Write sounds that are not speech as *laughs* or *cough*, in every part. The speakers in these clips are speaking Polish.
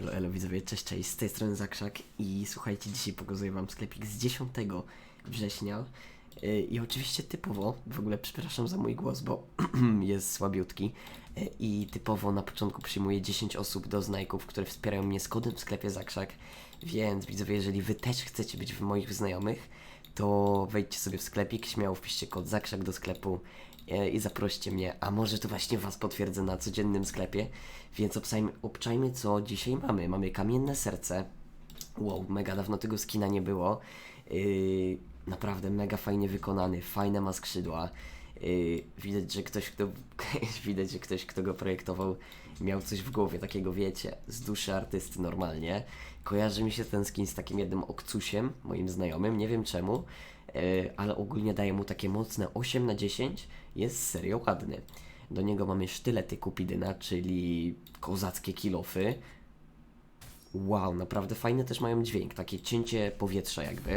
Elo, elo widzowie, cześć, cześć, z tej strony Zakrzak i słuchajcie, dzisiaj pokazuję wam sklepik z 10 września. Yy, i oczywiście typowo, w ogóle przepraszam za mój głos, bo *clears throat* jest słabiutki Yy, i typowo na początku przyjmuję 10 osób do znajków, które wspierają mnie z kodem w sklepie Zakrzak, więc widzowie, jeżeli wy też chcecie być w moich znajomych, to wejdźcie sobie w sklepik, śmiało wpiszcie kod Zakrzak do sklepu i zaproście mnie, a może to właśnie Was potwierdzę na codziennym sklepie, więc obczajmy, obczajmy co dzisiaj mamy. Mamy kamienne serce, wow, mega dawno tego skina nie było, yy, naprawdę mega fajnie wykonany, fajne ma skrzydła, yy, widać, że ktoś, kto, *laughs* widać, że ktoś, kto go projektował, miał coś w głowie takiego, wiecie, z duszy artysty normalnie. Kojarzy mi się ten skin z takim jednym okcusiem, moim znajomym, nie wiem czemu, ale ogólnie daje mu takie mocne 8 na 10, jest serio ładny. Do niego mamy sztylety Kupidyna, czyli kozackie kilofy. Wow, naprawdę fajny też mają dźwięk, takie cięcie powietrza jakby.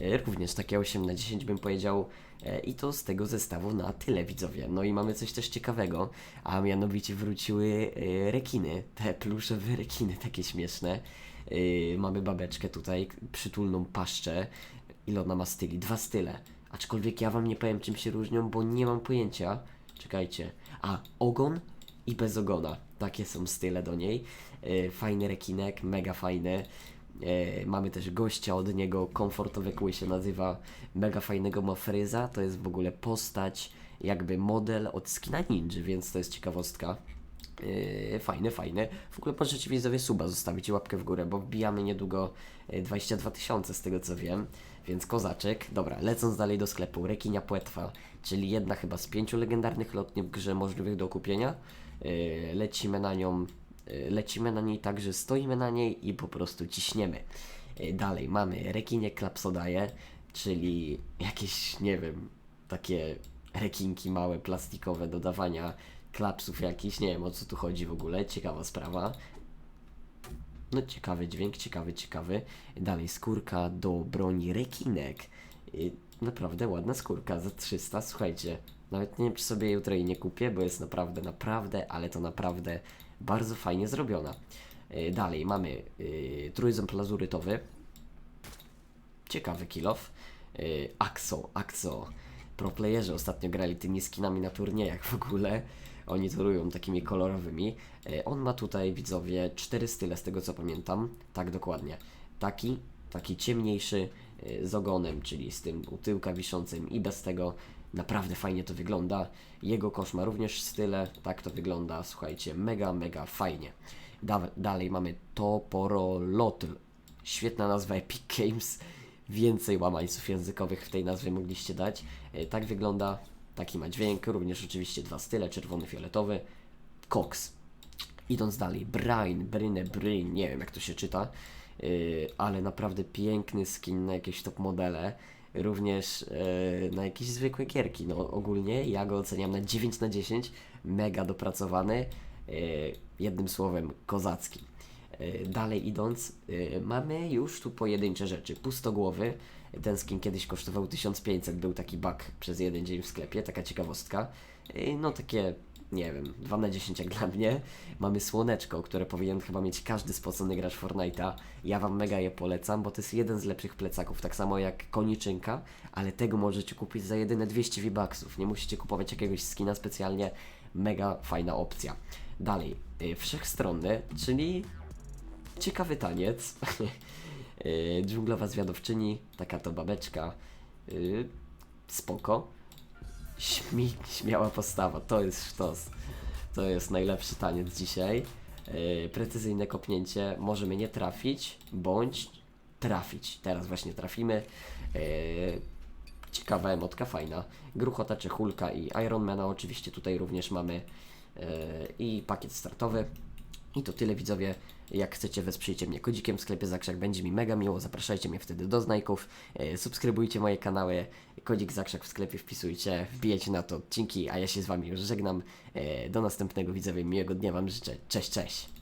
E, Również takie 8 na 10 bym powiedział E, i to z tego zestawu na tyle widzowie. No i mamy coś też ciekawego, a mianowicie wróciły e, rekiny, te pluszowe rekiny takie śmieszne. E, Mamy babeczkę tutaj, przytulną paszczę. Ile ona ma styli? Dwa style. Aczkolwiek ja wam nie powiem czym się różnią, bo nie mam pojęcia. Czekajcie. A, ogon i bez ogona. Takie są style do niej. E, Fajny rekinek, mega fajny. E, Mamy też gościa od niego, komfortowy kły się nazywa. Mega fajnego ma fryza. To jest w ogóle postać, jakby model od skina ninja, więc to jest ciekawostka. Yy, fajne, fajne. W ogóle możecie widzowie suba zostawić łapkę w górę, bo wbijamy niedługo yy, 22 tysiące z tego co wiem, więc kozaczek. Dobra, lecąc dalej do sklepu, Rekinia Płetwa, czyli jedna chyba z pięciu legendarnych lotni w grze możliwych do kupienia. Yy, lecimy na nią, yy, lecimy na niej tak, że stoimy na niej i po prostu ciśniemy. Yy, dalej mamy Rekinie Klapsodaje, czyli jakieś, nie wiem, takie rekinki małe, plastikowe do dawania klapsów jakichś, nie wiem o co tu chodzi w ogóle, ciekawa sprawa. No ciekawy dźwięk, ciekawy, ciekawy. Dalej skórka do broni rekinek. I naprawdę ładna skórka za 300, słuchajcie. Nawet nie wiem czy sobie jutro jej nie kupię, bo jest naprawdę, naprawdę, ale to naprawdę bardzo fajnie zrobiona. Y, Dalej mamy yy, trójząb lazurytowy, ciekawy kilof. Yy, Axo, Axo. Pro ostatnio grali tymi skinami na turniejach w ogóle. Oni torują takimi kolorowymi. Yy, on ma tutaj, widzowie, cztery style z tego co pamiętam. Tak dokładnie. Taki, taki ciemniejszy yy, z ogonem, czyli z tym u tyłka wiszącym i bez tego. Naprawdę fajnie to wygląda. Jego kosz ma również style. Tak to wygląda. Słuchajcie, mega, mega fajnie. Da dalej mamy Toporolotl. Świetna nazwa Epic Games. Więcej łamańców językowych w tej nazwie mogliście dać. E, Tak wygląda, taki ma dźwięk, również oczywiście dwa style, czerwony, fioletowy. Cox. Idąc dalej, Brain, Bryne, Bryn, nie wiem jak to się czyta, yy, ale naprawdę piękny skin na jakieś top modele, również yy, na jakieś zwykłe gierki. No ogólnie ja go oceniam na 9 na 10, mega dopracowany, yy, jednym słowem kozacki. Yy, Dalej idąc, yy, mamy już tu pojedyncze rzeczy. Pustogłowy, ten skin kiedyś kosztował 1500, był taki bug przez jeden dzień w sklepie, taka ciekawostka. Yy, No takie, nie wiem, 2 na 10 jak dla mnie. Mamy słoneczko, które powinien chyba mieć każdy spocony gracz Fortnite'a. Ja Wam mega je polecam, bo to jest jeden z lepszych plecaków, tak samo jak koniczynka, ale tego możecie kupić za jedyne 200 V-Bucksów. Nie musicie kupować jakiegoś skina specjalnie, mega fajna opcja. Dalej, yy, wszechstronny, czyli ciekawy taniec. *laughs* Yy, Dżunglowa zwiadowczyni, taka to babeczka. Yy, spoko. Śmi, śmiała postawa, to jest sztos. To jest najlepszy taniec dzisiaj. Yy, precyzyjne kopnięcie może mnie nie trafić, bądź trafić. Teraz właśnie trafimy. Yy, ciekawa emotka, fajna. Gruchota czy Hulka i Ironmana oczywiście tutaj również mamy. Yy, I pakiet startowy. I to tyle widzowie. Jak chcecie, wesprzyjcie mnie kodzikiem w sklepie Zakrzak, będzie mi mega miło. Zapraszajcie mnie wtedy do znajków. E, subskrybujcie moje kanały. Kodzik Zakrzak w sklepie wpisujcie, wbijajcie na to odcinki, a ja się z Wami już żegnam. E, do następnego widzowie, miłego dnia Wam życzę. Cześć, cześć.